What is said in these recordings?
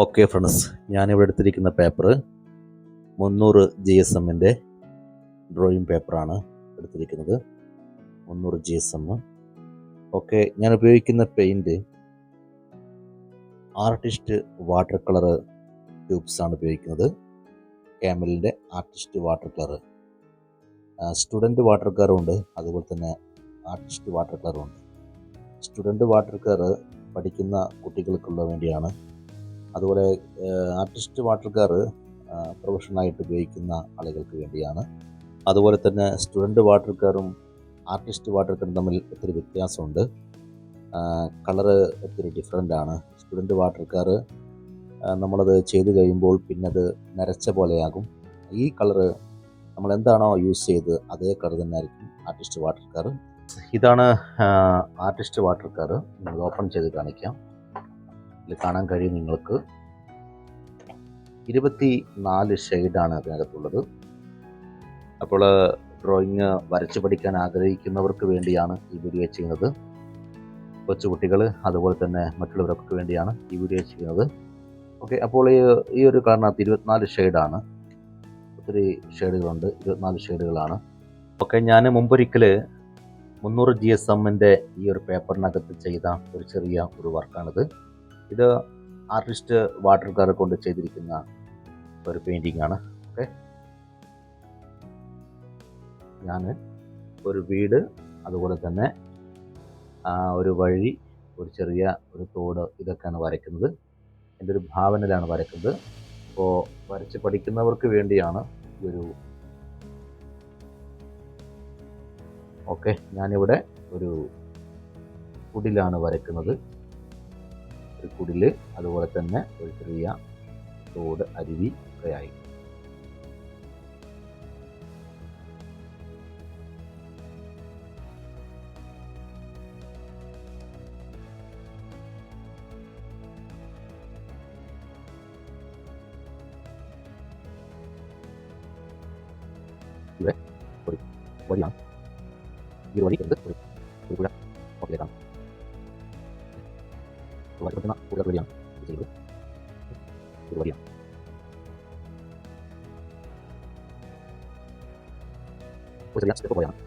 Okay friends ഞാനിവിടെ എടുത്തിരിക്കുന്ന paper മുന്നൂറ് ജി എസ് എമ്മിന്റെ ഡ്രോയിങ് പേപ്പറാണ് എടുത്തിരിക്കുന്നത്. മുന്നൂറ് ജി എസ് എം ഓക്കെ ഞാൻ ഉപയോഗിക്കുന്ന പെയിന്റ് ആർട്ടിസ്റ്റ് വാട്ടർ കളർ ട്യൂബ്സാണ് ഉപയോഗിക്കുന്നത്. ക്യാമലിന്റെ artist water colour student water കളറും ഉണ്ട്. അതുപോലെ തന്നെ ആർട്ടിസ്റ്റ് വാട്ടർ കളറും ഉണ്ട്. സ്റ്റുഡന്റ് വാട്ടർ കളർ പഠിക്കുന്ന കുട്ടികൾക്കുള്ള വേണ്ടിയാണ് അതുപോലെ ആർട്ടിസ്റ്റ് വാട്ടർ പ്രൊഫഷണലായിട്ട് ഉപയോഗിക്കുന്ന ആളുകൾക്ക് വേണ്ടിയാണ്. അതുപോലെ തന്നെ സ്റ്റുഡന്റ് വാട്ടർ കാറും ആർട്ടിസ്റ്റ് വാട്ടർ തമ്മിൽ ഒത്തിരി വ്യത്യാസമുണ്ട്. കളറ് ഒത്തിരി ഡിഫറെന്റ് ആണ് സ്റ്റുഡന്റ് വാട്ടർ നമ്മളത് ചെയ്ത് കഴിയുമ്പോൾ പിന്നെ അത് നരച്ച പോലെയാകും. ഈ കളറ് നമ്മൾ എന്താണോ യൂസ് ചെയ്ത് അതേ കളർ തന്നെ ആയിരിക്കും ആർട്ടിസ്റ്റ് വാട്ടർ ഇതാണ് ആർട്ടിസ്റ്റ് വാട്ടർ നമ്മൾ ഓപ്പൺ ചെയ്ത് കാണിക്കാം. ഇതിൽ കാണാൻ കഴിയും നിങ്ങൾക്ക്. ഇരുപത്തി നാല് ഷെയ്ഡാണ് അതിനകത്തുള്ളത്. അപ്പോൾ ഡ്രോയിങ് വരച്ചു പഠിക്കാൻ ആഗ്രഹിക്കുന്നവർക്ക് വേണ്ടിയാണ് ഈ വീഡിയോ ചെയ്യുന്നത്. കൊച്ചുകുട്ടികൾ അതുപോലെ തന്നെ മറ്റുള്ളവർക്ക് വേണ്ടിയാണ് ഈ വീഡിയോ ചെയ്യുന്നത്. ഓക്കെ അപ്പോൾ ഈ ഒരു കാരണത്ത് ഇരുപത്തിനാല് ഷെയ്ഡാണ് ഒത്തിരി ഷെയ്ഡുകളുണ്ട് ഇരുപത്തിനാല് ഷെയ്ഡുകളാണ് ഓക്കെ ഞാൻ മുമ്പൊരിക്കൽ മുന്നൂറ് ജി എസ് എമ്മിന്റെ ഈ ഒരു പേപ്പറിനകത്ത് ചെയ്ത ഒരു ചെറിയ ഒരു വർക്കാണിത് ഇത് ആർട്ടിസ്റ്റ് വാട്ടർ കളർ കൊണ്ട് ചെയ്തിരിക്കുന്ന ഒരു പെയിന്റിംഗ് ആണ്. ഓക്കെ ഞാൻ ഒരു വീട് അതുപോലെ തന്നെ ഒരു വഴി ഒരു ചെറിയ ഒരു തോട് ഇതൊക്കെയാണ് വരയ്ക്കുന്നത്. എന്റെ ഒരു ഭാവനയിലാണ് വരയ്ക്കുന്നത്. അപ്പോൾ വരച്ച് പഠിക്കുന്നവർക്ക് വേണ്ടിയാണ് ഒരു ഓക്കെ ഞാനിവിടെ ഒരു കുടിലാണ് വരയ്ക്കുന്നത്. ഒരു കുടിൽ അതുപോലെ തന്നെ ഒരു ചെറിയ തോട് അരുവി ഒക്കെയായി ഇവിടെ ഒരു വഴിയാണ്. ഈ ഒരു വഴി ഒരു ഒരു പുഴ ഓക്കെ വരപ്പെടുന്ന ഇത് ചെയ്തത് ഒരു വഴിയാണ് ഒരു ചെറിയ സ്റ്റെപ്പ് പോയാണ്.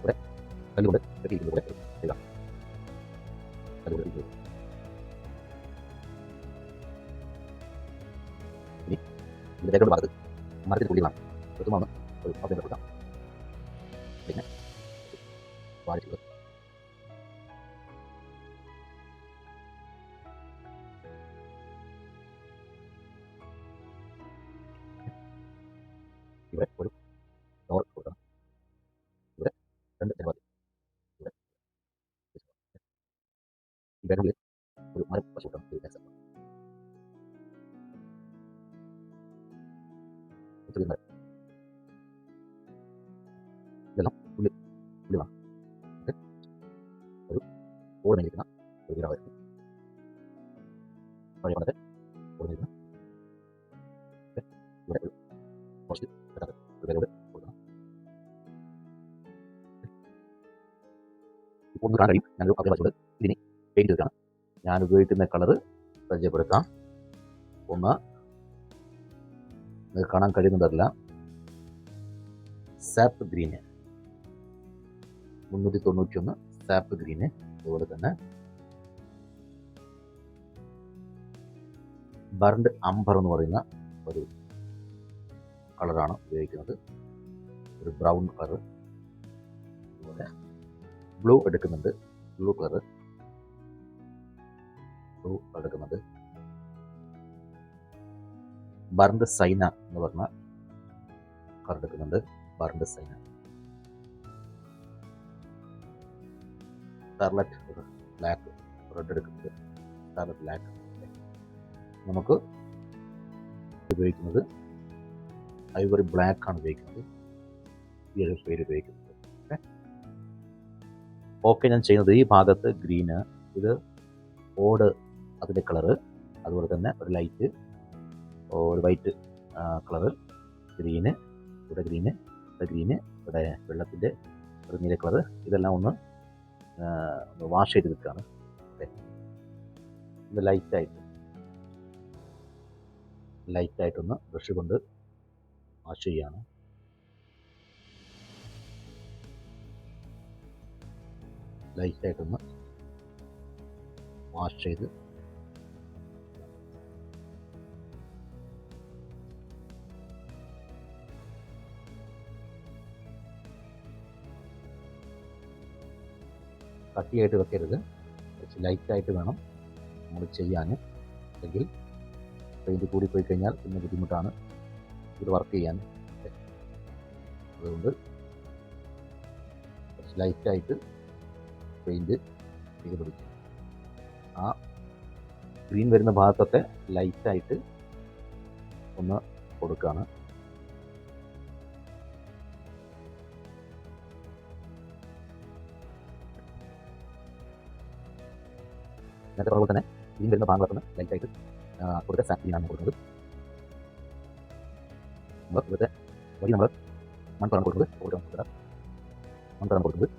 ഇവിടെ. കല്ലുകൊണ്ട് കെട്ടിയിരിക്കുന്നത് ഇവിടെ. ചെയ്യുക കല്ലുകൊണ്ട് കെട്ടിയിരിക്കുന്നത് ഇനി ഇതിന്റെ ഭാഗത്ത് മരത്തിൽ പുള്ളികളാണ് ഋതുമാണ് ഒരു അവിടെ കൊടുക്കാം പിന്നെ വാഴച്ചുള്ളത് ഇവിടെ ഒരു ഡോർ കൊടുക്കണം ഇവിടെ രണ്ട് ജനവാതി ഇവിടെ ഈ ബാക്ക്ഗ്രൗണ്ടിൽ ഒരു മരം പശു കൊടുക്കണം മരം ഇതെല്ലാം ഉള്ളി പുള്ളികളാണ് ഓക്കെ. ഒരു ഓട് മേലിരിക്കുന്ന ഒരു വീടാവായിരുന്നു പഴയ പണ്ടത്തെ ഓട് മേലിരിക്കുന്ന ഓക്കെ. ഇവിടെ ഒരു കുറച്ച് ഒരു പേരോട് കൊടുക്കണം. ഇപ്പോൾ ഒന്ന് കാണാൻ കഴിയും. ഞാനൊരു അതേ വശത്തോട് ഇതിന് പെയിന്റ് ചെയ്തിട്ടാണ് ഞാൻ ഉപയോഗിക്കുന്ന കളറ് പരിചയപ്പെടുത്താം. ഒന്ന് നിങ്ങൾക്ക് കാണാൻ കഴിയുന്നതല്ല. സാപ്പ് ഗ്രീന് മുന്നൂറ്റി തൊണ്ണൂറ്റി ഒന്ന് സാപ്പ് ഗ്രീന് അതുപോലെ തന്നെ. ബർണ്ട് അംബർ എന്ന് പറയുന്ന ഒരു കളറാണ് ഉപയോഗിക്കുന്നത്. ഒരു ബ്രൗൺ കളർ അതുപോലെ ബ്ലൂ എടുക്കുന്നുണ്ട്. ബ്ലൂ കളർ ബ്ലൂ എടുക്കുന്നുണ്ട്. ബർണ്ട് സൈന എന്ന് പറഞ്ഞ കാർഡ് എടുക്കുന്നുണ്ട്. Burnt sienna. Scarlet black red എടുക്കുന്നത് സ്കാർലറ്റ് ബ്ലാക്ക് നമുക്ക് ഉപയോഗിക്കുന്നത് ഐവറി ബ്ലാക്ക് ആണ് ഉപയോഗിക്കുന്നത്. ഈ ഒരു പേര് ഉപയോഗിക്കുന്നത്. ഓക്കെ ഓക്കെ ഞാൻ ചെയ്യുന്നത് ഈ ഭാഗത്ത് ഗ്രീന് ഇത് ഓട് അതിന്റെ കളറ് അതുപോലെ തന്നെ ഒരു ലൈറ്റ് ഒരു വൈറ്റ് കളറ്. ഗ്രീന് ഇവിടെ ഗ്രീന് ഇവിടെ ഗ്രീന് ഇവിടെ വെള്ളത്തിന്റെ ഒരു നീല കളറ്. ഇതെല്ലാം ഒന്ന് വാഷ് ചെയ്ത് നിൽക്കുകയാണ് ഓക്കെ. ഇത് ലൈറ്റായിട്ട് ലൈറ്റായിട്ടൊന്ന് ബ്രഷ് കൊണ്ട് വാഷ് ചെയ്യുകയാണ് ലൈറ്റായിട്ടൊന്ന് വാഷ് ചെയ്ത് കട്ടിയായിട്ട് വെക്കരുത്. കുറച്ച് ലൈറ്റായിട്ട് വേണം നമ്മൾ ചെയ്യാൻ. അല്ലെങ്കിൽ പെയിന്റ് കൂടിപ്പോയി കഴിഞ്ഞാൽ പിന്നെ ബുദ്ധിമുട്ടാണ്. ഇത് വർക്ക് ചെയ്യാൻ. അതുകൊണ്ട് കുറച്ച് ലൈറ്റായിട്ട് പെയിന്റ് ചെയ്ത് പിടിക്കും ആ ഗ്രീൻ വരുന്ന ഭാഗത്തൊക്കെ ലൈറ്റായിട്ട് ഒന്ന് കൊടുക്കുകയാണ്. നേരത്തെ പറഞ്ഞ പോലെ തന്നെ ഇതിന് വരുന്ന ഭാഗത്തൊന്ന് ലൈറ്റായിട്ട് കൊടുത്ത സാ ചെയ്യാനാണ് കൊടുക്കുന്നത്. നമ്മൾ ഇവിടുത്തെ വഴി നമ്മൾ മൺകളാണ് കൊടുക്കുന്നത് കൊടുക്കാൻ കൊടുക്കുക മൺകളാണ് കൊടുക്കുന്നത്.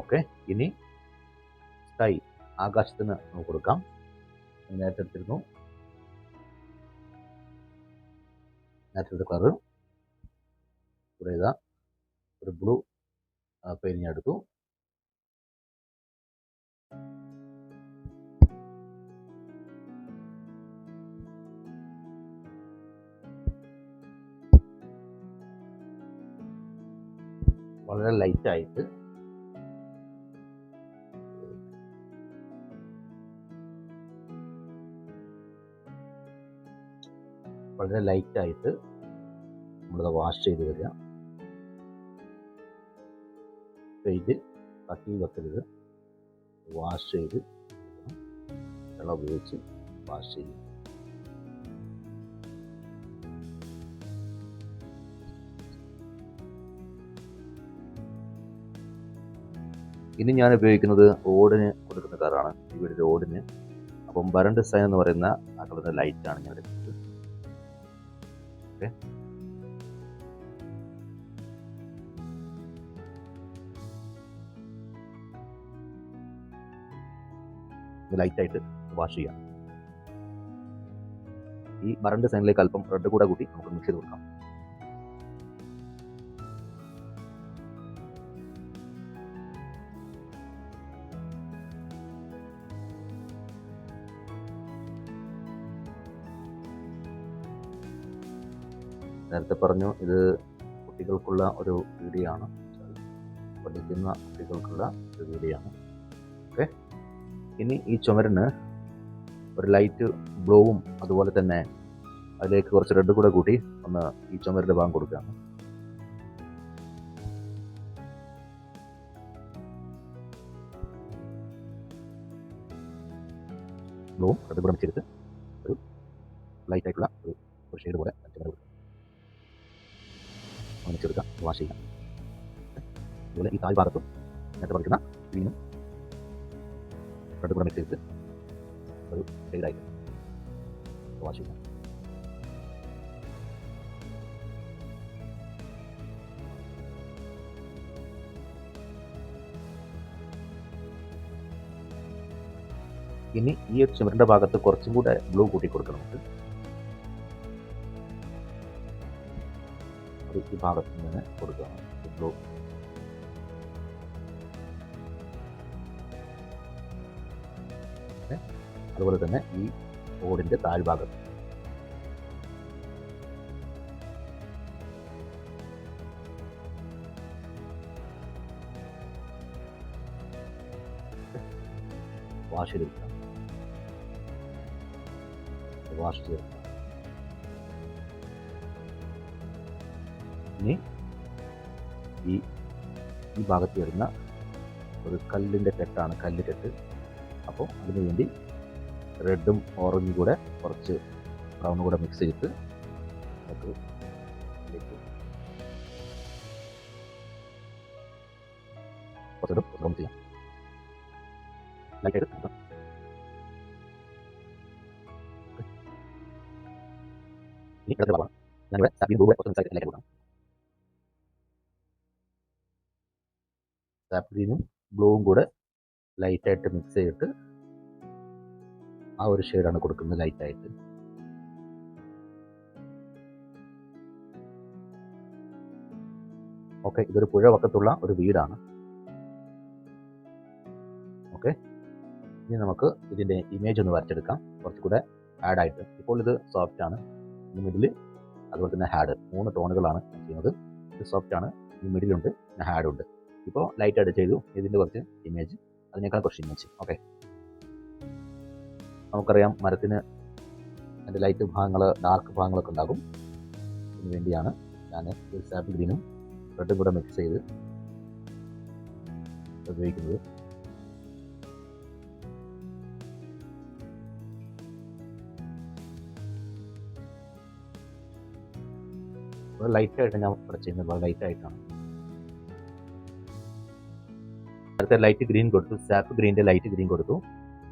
ഓക്കെ ഇനി സ്കൈ ആകാശത്തിന് നമുക്ക് കൊടുക്കാം. നേരത്തെ എടുത്തിരുന്നു. നേരത്തെ കളറ് ഇവിടെ ഇതാ. ഒരു ബ്ലൂ പെയിന്റ് ഞാൻ എടുത്തു. വളരെ ലൈറ്റായിട്ട് വളരെ ലൈറ്റായിട്ട് നമ്മൾ വാഷ് ചെയ്ത് വരിക. പെയിന്റ് കട്ടി വെക്കരുത്. വാഷ് ചെയ്ത്. വെള്ളം ഉപയോഗിച്ച് വാഷ് ചെയ്യും ഇനി ഞാൻ ഉപയോഗിക്കുന്നത് ഓടിന് കൊടുക്കുന്ന കളറാണ്. ഈ ഓടിന് അപ്പം വരണ്ട് സൈൻ എന്ന് പറയുന്ന ആ കളറിന്റെ ലൈറ്റാണ് ഞാൻ എടുക്കുന്നത്. ഇത് ലൈറ്റായിട്ട് വാഷ് ചെയ്യാം. ഈ മരണ്ട് സൈനിലേക്ക് അല്പം റെഡ് കൂടെ കൂട്ടി നമുക്ക് മിക്സ് ചെയ്ത് കൊടുക്കാം. നേരത്തെ പറഞ്ഞു ഇത് കുട്ടികൾക്കുള്ള ഒരു വീഡിയോ ആണ്. പഠിക്കുന്ന കുട്ടികൾക്കുള്ള ഒരു വീഡിയോ ആണ്. ഓക്കെ ഇനി ഈ ചുമരിന് ഒരു ലൈറ്റ് ബ്ലൂവും അതുപോലെ തന്നെ അതിലേക്ക് കുറച്ച് റെഡ് കൂടെ കൂട്ടി ഒന്ന് ഈ ചുമരിന്റെ ഭാഗം കൊടുക്കുകയാണ്. ബ്ലൂവും റെഡ് കൂടെ മിക്സ് ഒരു ലൈറ്റ് ആയിട്ടുള്ള ഒരു ഷെയ്ഡ് പോലെ കൊടുക്കുക ഒന്നിച്ചെടുക്കാം വാഷ് ചെയ്യാം അതുപോലെ ഈ താഴ്ഭാഗത്തും നേരത്തെ പഠിക്കുന്ന മീനും കൂടെ മിക്സ് ഒരു ഷെയ്ഡായിട്ട് വാഷ് ഇനി ഈ ഒരു ചുമരിന്റെ ഭാഗത്ത് കുറച്ചും കൂടെ ബ്ലൂ കൂട്ടി കൊടുക്കണം നമുക്ക് ഈ ഭാഗത്ത് നിന്ന് കൊടുക്കുകയാണ് ബ്ലൂ അതുപോലെ തന്നെ ഈ ഓടിന്റെ താഴ്ഭാഗത്ത്. വാഷ് ചെയ്തെടുക്കാം വാഷ് ചെയ്തെടുക്കാം ഇനി ഈ ഈ ഭാഗത്ത് വരുന്ന ഒരു കല്ലിന്റെ കെട്ടാണ് കല്ല് കെട്ട് അപ്പോൾ അതിന് വേണ്ടി റെഡും ഓറഞ്ചും കൂടെ കുറച്ച് ബ്രൗണും കൂടെ മിക്സ് ചെയ്ത് നമുക്ക് കുറച്ചുകൂടെ സ്ട്രോങ് ചെയ്യാം. ലൈറ്റായിട്ട് ഞാനിവിടെ സാബിയും ഗൂഗിളെ കുറച്ച് സംസാരിക്കാൻ ലൈറ്റ് കൊടുക്കാം സാപ്പ് ഗ്രീനും ബ്ലൂവും കൂടെ ലൈറ്റായിട്ട് മിക്സ് ചെയ്തിട്ട് ആ ഒരു ഷെയ്ഡാണ് കൊടുക്കുന്നത് ലൈറ്റായിട്ട്. ഓക്കെ ഇതൊരു പുഴ വക്കത്തുള്ള ഒരു വീടാണ്. ഓക്കെ ഇനി നമുക്ക് ഇതിന്റെ ഇമേജ് ഒന്ന് വരച്ചെടുക്കാം. കുറച്ചുകൂടെ ആഡായിട്ട്. ഇപ്പോൾ ഇത് സോഫ്റ്റ് ആണ് ഇനി മിഡിൽ അതുപോലെ തന്നെ ഹാഡ്. മൂന്ന് ടോണുകളാണ് ചെയ്യുന്നത്. ഇത് സോഫ്റ്റ് ആണ് ഇനി മിഡിലുണ്ട് പിന്നെ ഹാഡ് ഉണ്ട്. ഇപ്പോൾ ലൈറ്റ് ആയിട്ട് ചെയ്തു. ഇതിന്റെ കുറച്ച് ഇമേജ് അതിനേക്കാൾ കുറച്ച് ഇമേജ് ഓക്കെ നമുക്കറിയാം മരത്തിന് അതിന്റെ ലൈറ്റ് ഭാഗങ്ങൾ ഡാർക്ക് ഭാഗങ്ങളൊക്കെ ഉണ്ടാകും. അതിന് വേണ്ടിയാണ് ഞാൻ ഒരു സാപ്പിൾ ഗ്രീനും റെഡും കൂടെ മിക്സ് ചെയ്ത് ഉപയോഗിക്കുന്നത്. ലൈറ്റായിട്ട് ഞാൻ ഇവിടെ ചെയ്യുന്നത് ലൈറ്റായിട്ടാണ് നേരത്തെ ലൈറ്റ് ഗ്രീൻ കൊടുത്തു. സാപ്പ് ഗ്രീന്റെ ലൈറ്റ് ഗ്രീൻ കൊടുത്തു.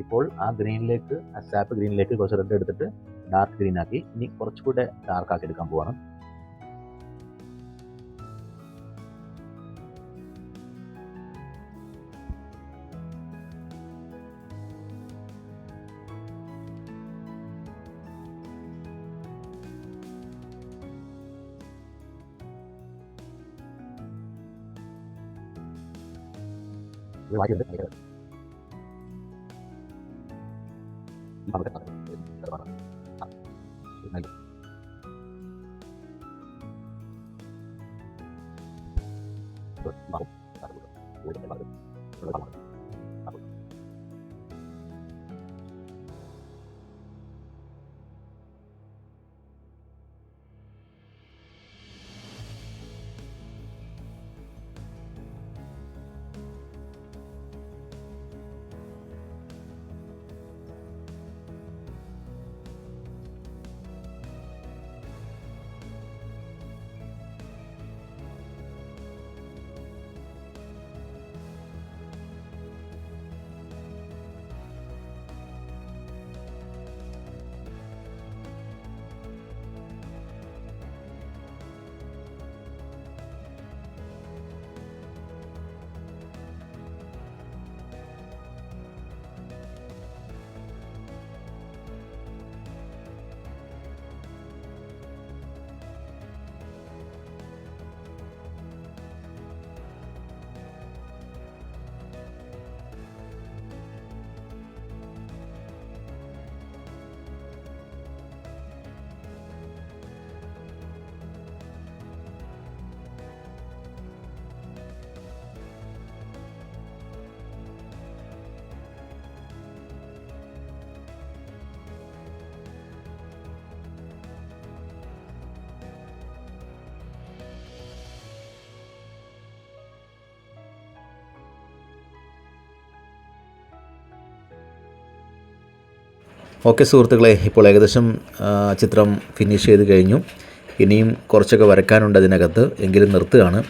ഇപ്പോൾ ആ ഗ്രീനിലേക്ക് ആ സാപ്പ് ഗ്രീനിലേക്ക് കുറച്ച് റെഡ് എടുത്തിട്ട് ഡാർക്ക് ഗ്രീൻ ആക്കി. ഇനി കുറച്ചുകൂടെ ഡാർക്ക് ആക്കി എടുക്കാൻ പോവാണ്. ഇത് മാറ്റിയിട്ടുണ്ട് ഭയങ്കര ഈ ഭാഗത്തെ ഭാഗം. ഓക്കെ സുഹൃത്തുക്കളെ ഇപ്പോൾ ഏകദേശം ചിത്രം ഫിനിഷ് ചെയ്ത് കഴിഞ്ഞു. ഇനിയും കുറച്ചൊക്കെ വരയ്ക്കാനുണ്ട് അതിനകത്ത്. എങ്കിലും നിർത്തുകയാണ്.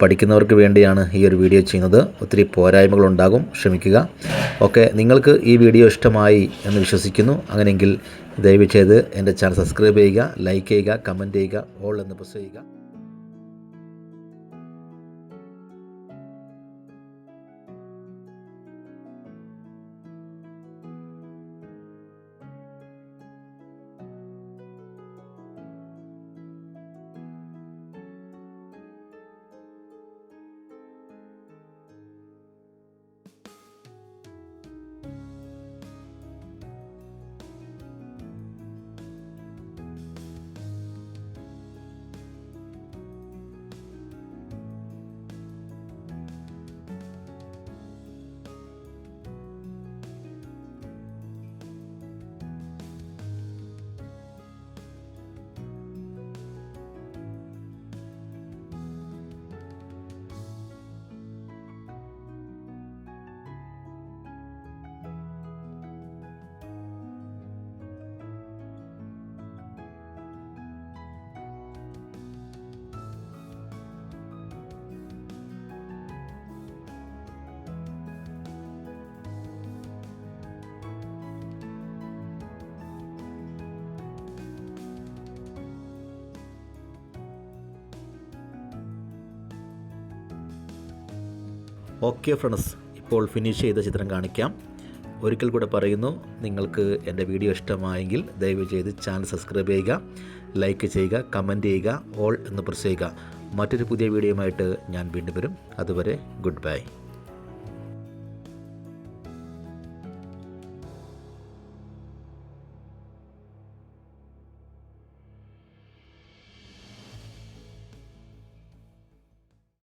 പഠിക്കുന്നവർക്ക് വേണ്ടിയാണ് ഈ ഒരു വീഡിയോ ചെയ്യുന്നത്. ഒത്തിരി പോരായ്മകളുണ്ടാകും ക്ഷമിക്കുക. ഓക്കെ നിങ്ങൾക്ക് ഈ വീഡിയോ ഇഷ്ടമായി എന്ന് വിശ്വസിക്കുന്നു. അങ്ങനെയെങ്കിൽ ദയവ് ചെയ്ത് എന്റെ ചാനൽ സബ്സ്ക്രൈബ് ചെയ്യുക ലൈക്ക് ചെയ്യുക കമന്റ് ചെയ്യുക ഓൾ എന്ന് പ്രസ് ചെയ്യുക. ഓക്കെ ഫ്രണ്ട്സ് ഇപ്പോൾ ഫിനിഷ് ചെയ്ത ചിത്രം കാണിക്കാം. ഒരിക്കൽ കൂടെ പറയുന്നു നിങ്ങൾക്ക് എന്റെ വീഡിയോ ഇഷ്ടമായെങ്കിൽ ദയവ് ചെയ്ത് ചാനൽ സബ്സ്ക്രൈബ് ചെയ്യുക ലൈക്ക് ചെയ്യുക കമന്റ് ചെയ്യുക ഓൾ എന്ന് പ്രസ് ചെയ്യുക. മറ്റൊരു പുതിയ വീഡിയോയുമായിട്ട് ഞാൻ വീണ്ടും വരും. അതുവരെ ഗുഡ് ബൈ